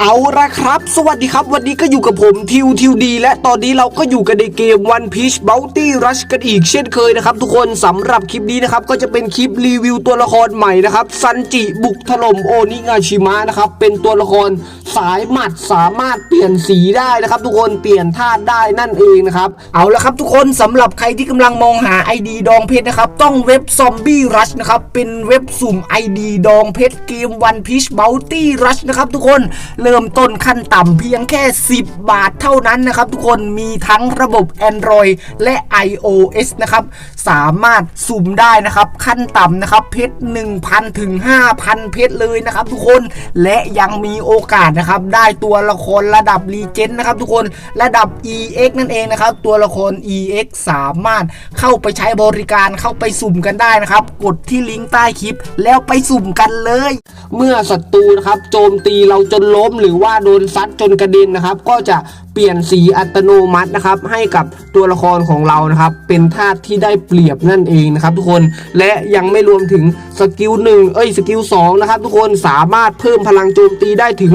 เอาละครับ สวัสดีครับ วันนี้ก็อยู่กับผมทิวทิวดี และตอนนี้เราก็อยู่กันในเกม One Piece Bounty Rush กันอีกเช่นเคยนะครับ ทุกคนสำหรับคลิปนี้นะครับ ก็จะเป็นคลิปรีวิวตัวละครใหม่นะครับ ซันจิบุกถล่มโอนิงาชิมะนะครับ เป็นตัวละครสายหมัดสามารถเปลี่ยนสีได้นะครับ ทุกคนเปลี่ยนธาตุได้นั่นเองนะครับ เอาละครับทุกคนสำหรับใครที่กำลังมองหา ID ดองเพชรนะครับ ต้องเว็บ Zombie Rush นะครับเป็นเว็บสุ่ม ID ดองเพชรเกม One Piece Bounty Rush นะครับทุกคนเริ่มต้นขั้นต่ำเพียงแค่ 10 บาทเท่านั้นนะครับ ทุกคนมีทั้งระบบ Android และ iOS นะครับ สามารถสุ่มได้นะครับ ขั้นต่ำนะครับ เพชร 1,000 ถึง 5,000 เพชรเลยนะครับ ทุกคนและยังมีโอกาสนะครับ ได้ตัวละครระดับรีเจนนะครับ ทุกคนระดับ EX นั่นเองนะครับ ตัวละคร EX สามารถเข้าไปใช้บริการเข้าไปสุ่มกันได้นะครับ กดที่ลิงก์ใต้คลิป แล้วไปสุ่มกันเลย เมื่อศัตรูนะครับ โจมตีเราจนล้มหรือว่าโดนซัดจนกระเด็นนะครับ ก็จะ ปลี่ยนสีอัตโนมัตินะครับ ให้กับตัวละครของเรานะครับ เป็นธาตุที่ได้เปรียบนั่นเองนะครับ ทุกคนและยังไม่รวมถึงสกิลหนึ่งเอ้ยสกิลสองนะครับ ทุกคนสามารถเพิ่มพลังโจมตีได้ถึง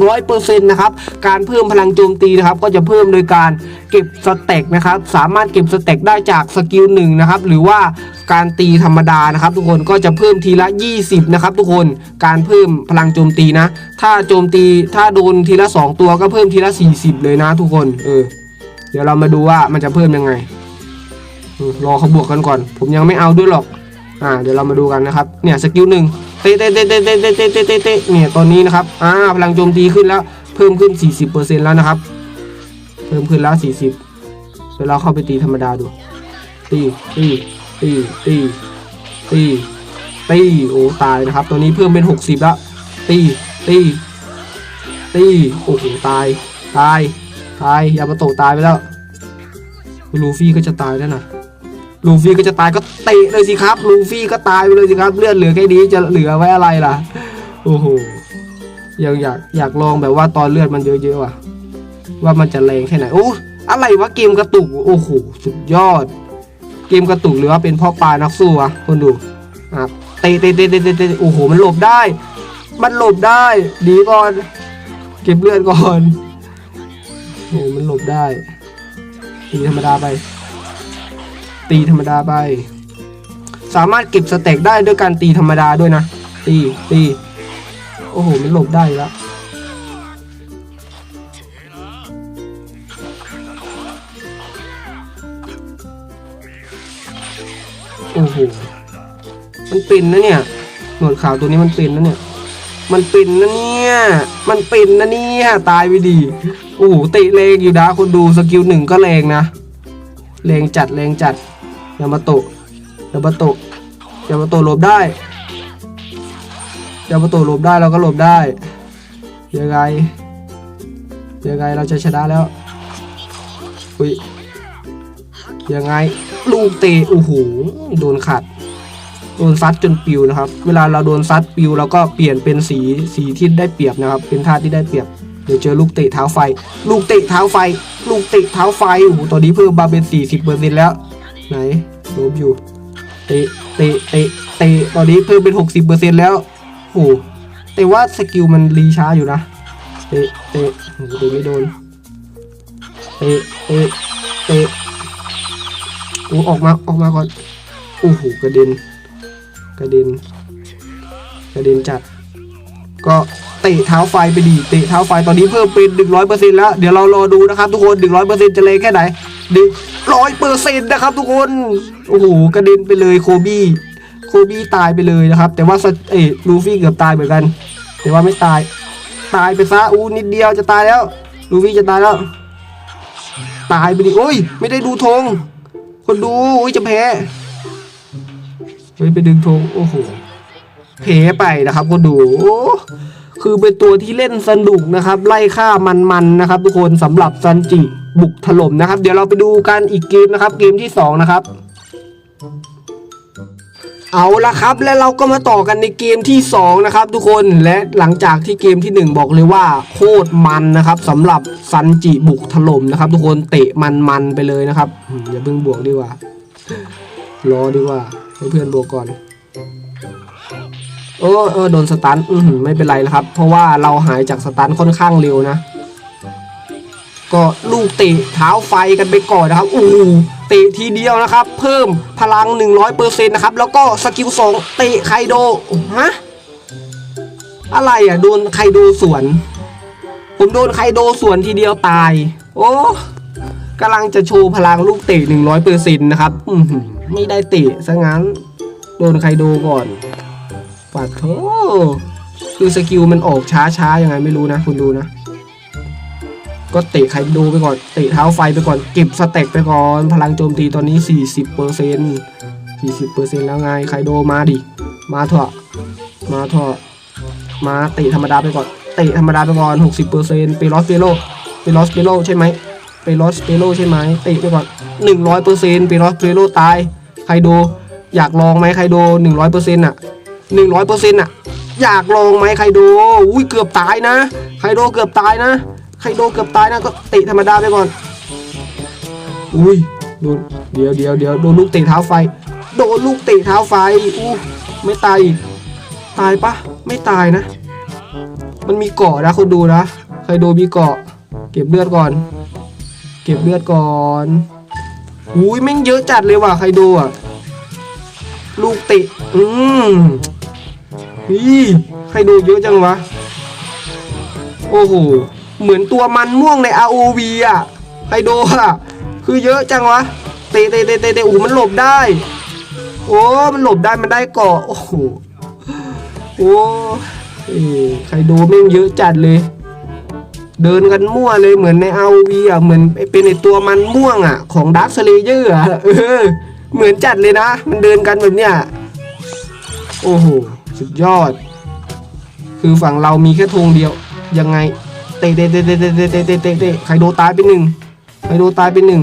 100%นะครับการเพิ่มพลังโจมตีนะครับ ก็จะเพิ่มโดยการเก็บสเต็กนะครับ สามารถเก็บสเต็กได้จากสกิลหนึ่งนะครับ หรือว่าการตีธรรมดานะครับ ทุกคนก็จะเพิ่มทีละ 20 นะครับ ทุกคนการเพิ่มพลังโจมตีนะ ถ้าโจมตีถ้าโดนทีละ 2 ตัวก็เพิ่มทีละ 40เลยนะทุกคน เออ เดี๋ยวเรามาดูว่ามันจะเพิ่มยังไงรอเขาบวกกันก่อน ผมยังไม่เอาด้วยหรอก อ่า เดี๋ยวเรามาดูกันนะครับ เนี่ยสกิลหนึ่งเตะเตะเตะเตะเตะเตะเตะเตะเตะเนี่ยตอนนี้นะครับ อ่า พลังโจมตีขึ้นแล้ว เพิ่มขึ้น 40%แล้วนะครับ เพิ่มขึ้นแล้ว 40เดี๋ยวเราเข้าไปตีธรรมดาดู ตี ตี ตี ตี ตี ตี โอ้ ตายนะครับตัวนี้เพิ่มเป็น 60แล้ว ตี ตี ตี โอ้โห ตาย ตาย ตาย ยามาโตตายไปแล้ว ลูฟี่ก็จะตายแล้วนะลูฟี่ก็จะตายก็เตะเลยสิครับ ลูฟี่ก็ตายไปเลยสิครับ เลือดเหลือแค่นี้จะเหลือไว้อะไรล่ะ โอ้โห ยังอยากอยากลองแบบว่าตอนเลือดมันเยอะๆว่ะ ว่ามันจะแรงแค่ไหน โอ้ อะไรวะเกมกระตุก โอ้โห สุดยอด เกมกระตุกหรือว่าเป็นพ่อปลานักสู้อะคนดู อะเตะเตะเตะเตะเตะเตะโอ้โห มันหลบได้ มันหลบได้ ดีก่อนเก็บเลือดก่อน โอ้โหมันหลบได้ ตีธรรมดาไป ตีธรรมดาไป สามารถเก็บสเต็กได้ด้วยการตีธรรมดาด้วยนะ ตีตีโอ้โห มันหลบได้แล้วโอ้โห มันเป็นนะเนี่ย หนวดขาวตัวนี้มันเป็นนะเนี่ย มันเป็นนะเนี่ย มันเป็นนะเนี่ย ตายไปดีโอ้โหเตะแรงอยู่นะคนดูสกิลหนึ่งก็แรงนะแรงจัดแรงจัดยามาโตะยามาโตะยามาโตะหลบได้ยามาโตะหลบได้เราก็หลบได้ยังไงยังไงเราจะชนะแล้วอุ้ยยังไงลูกเตะโอ้โหโดนขัดโดนซัดจนปิวนะครับ เวลาเราโดนซัดปิวเราก็เปลี่ยนเป็นสีสีที่ได้เปรียบนะครับ เป็นท่าที่ได้เปรียบ เดี๋ยวเจอลูกเตะเท้าไฟ ลูกเตะเท้าไฟ ลูกเตะเท้าไฟโอ้โหตอนนี้เพิ่มมาเป็น 40เปอร์เซ็นต์แล้ว ไหนลบอยู่ เตะ เตะ เตะ เตะ ตอนนี้เพิ่มเป็น 60เปอร์เซ็นต์แล้วโอ้โหแต่ว่าสกิลมันรีช้าอยู่นะ เตะ เตะโอ้โหเตะไม่โดน เตะ เตะ เตะ โอ้ออกมา ออกมาก่อน โอ้โห กระเด็น กระเด็น กระเด็นจัด ก็ เตะเท้าไฟไปดีเตะเท้าไฟตอนนี้เพิ่มเป็นหนึ่งร้อยเปอร์เซ็นต์แล้ว เดี๋ยวเรารอดูนะครับทุกคนหนึ่งร้อยเปอร์เซ็นต์จะเลยแค่ไหนหนึ่งร้อยเปอร์เซ็นต์นะครับทุกคน โอ้โหกระเด็นไปเลยโคบี้โคบี้ตายไปเลยนะครับ แต่ว่าสเออลูฟี่เกือบตายเหมือนกัน แต่ว่าไม่ตาย ตายไปซะอู้นิดเดียวจะตายแล้ว ลูฟี่จะตายแล้ว ตายไปดิโอ้ย ไม่ได้ดูธงคนดูโอ้ยจะแพ้เฮ้ยไปดึงธงโอ้โหเพไปนะครับคนดู คือเป็นตัวที่เล่นสนุกนะครับ ไล่ฆ่ามันๆนะครับ ทุกคนสำหรับซันจิบุกถล่มนะครับ เดี๋ยวเราไปดูกันอีกเกมนะครับ เกมที่สองนะครับเอาละครับและเราก็มาต่อกันในเกมที่สองนะครับ ทุกคนและหลังจากที่เกมที่หนึ่งบอกเลยว่าโคตรมันนะครับสำหรับซันจิบุกถล่มนะครับ ทุกคนเตะมันๆไปเลยนะครับอืมอย่าเพิ่งบวกดีกว่า รอดีกว่าให้เพื่อนบวกก่อน เออเออโดนสตันอือหือไม่เป็นไรนะครับ เพราะว่าเราหายจากสตันค่อนข้างเร็วนะ ก็ลูกเตะเท้าไฟกันไปก่อนนะครับอู้เตะทีเดียวนะครับ เพิ่มพลัง 100%นะครับ แล้วก็สกิลสองเตะไคโดฮะอะไรอะโดนไคโดสวน ผมโดนไคโดสวนทีเดียวตาย โอ้กำลังจะโชว์พลังลูกเตะ 100%นะครับอือหือไม่ได้เตะซะงั้น โดนไคโดก่อน ปัดโถคือสกิลมันออกช้าๆยังไงไม่รู้นะ คุณดูนะ ก็เตะไคโดไปก่อนเตะเท้าไฟไปก่อนเก็บสเต็กไปก่อน พลังโจมตีตอนนี้ 40เปอร์เซ็นต์40เปอร์เซ็นต์แล้วไงไครโดมาดิ มาเถอะมาเถอะมาเตะธรรมดาไปก่อนเตะธรรมดาไปก่อน 60เปอร์เซ็นต์ไปลอสเปโลไปลอสเปโลใช่ไหมไปลอสเปโลใช่ไหมเตะไปก่อน100เปอร์เซ็นต์ไปลอสเปโลตายไครโดอยากลองไหมไครโด100เปอร์เซ็นต์อะ 100เปอร์เซ็นต์อะ อยากลองไหมไคโดอุ้ยเกือบตายนะ ไคโดเกือบตายนะ ไคโดเกือบตายนะก็ตะธรรมดาไปก่อน อุ้ยโดนเดี๋ยวเดี๋ยวเดี๋ยวโดนลูกเตะเท้าไฟ โดนลูกเตะเท้าไฟอู้ไม่ตายอีกตายปะไม่ตายนะ มันมีเกาะนะคุณดูนะไคโดมีเกาะ เก็บเลือดก่อน เก็บเลือดก่อนอุ้ยแม่งเยอะจัดเลยว่ะไคโดอะลูกเตะอืม นี่ไคโดเยอะจังวะ โอ้โห เหมือนตัวมันม่วงใน ROV อะไฮโดอะ คือเยอะจังวะ เตะเตะเตะเตะโอ้มันหลบได้ โอ้ มันหลบได้ มันได้เกาะ โอ้โห โอ้เอ้ยไคโดแม่งเยอะจัดเลย เดินกันมั่วเลยเหมือนใน ROV อะ เหมือนเป็นไอตัวมันม่วงอะ ของ Dark Slayer อะ เออ เหมือนจัดเลยนะ มันเดินกันแบบเนี้ย โอ้โห สุดยอด คือฝั่งเรามีแค่ธงเดียว ยังไงเตะเตะเตะเตะเตะเตะเตะเตะเตะเตะไคโดตายไปหนึ่งไคโดตายไปหนึ่ง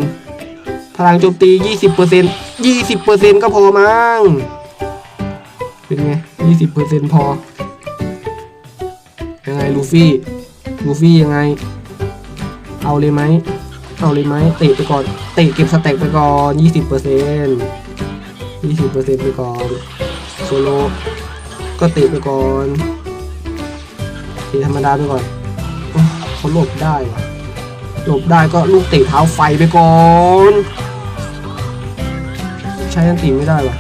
พลังโจมตียี่สิบเปอร์เซ็นต์ยี่สิบเปอร์เซ็นต์ก็พอมั้ง เป็นไงยี่สิบเปอร์เซ็นต์พอ ยังไงลูฟี่ ลูฟี่ยังไง เอาเลยไหม เอาเลยไหม เตะไปก่อน เตะเก็บสแต็กไปก่อนยี่สิบเปอร์เซ็นต์ยี่สิบเปอร์เซ็นต์ไปก่อน โซโล ก็เตะไปก่อนตะธรรมดาไปก่อนเขาหลบได้วะหลบได้ก็ลูกเตะเท้าไฟไปก่อน ใช้ยันตีไม่ได้วะ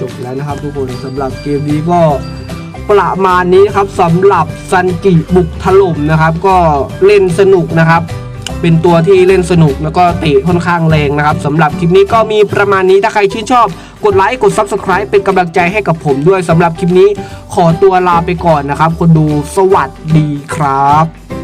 จบแล้วนะครับทุกคนสำหรับเกมนี้ก็ประมาณนี้ครับสำหรับซันกิบุกถล่มนะครับ ก็เล่นสนุกนะครับ เป็นตัวที่เล่นสนุกแล้วก็เตะค่อนข้างแรงนะครับสำหรับคลิปนี้ก็มีประมาณนี้ถ้าใครชื่นชอบ กดไลค์กด Subscribe เป็นกำลังใจให้กับผมด้วยสำหรับคลิปนี้ ขอตัวลาไปก่อนนะครับ คนดูสวัสดีครับ